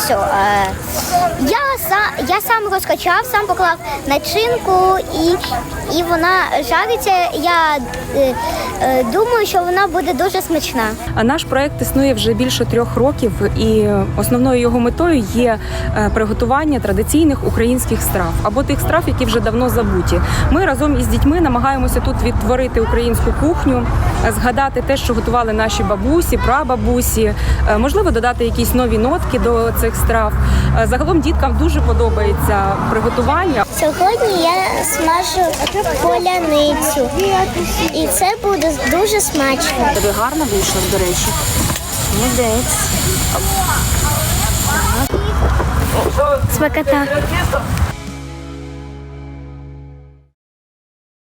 все. Е, я, сам, я сам розкачав, сам поклав начинку і, і вона жариться. Я е, е, думаю, що вона буде дуже смачна. А наш проект існує вже більше трьох років, і основною його метою є приготування традиційних українських страв або тих страв, які вже давно забуті. Ми разом із дітьми намагаємося тут відтворити українську кухню, згадати те, що готували наші бабусі, прабабусі, е, можливо, додати якісь нові нотки до цих страв. Е, Загалом діткам дуже подобається приготування. Сьогодні я смажу поляницю, і це буде дуже смачно. Тобі гарно вийшло, до речі. Молодець. Смакота.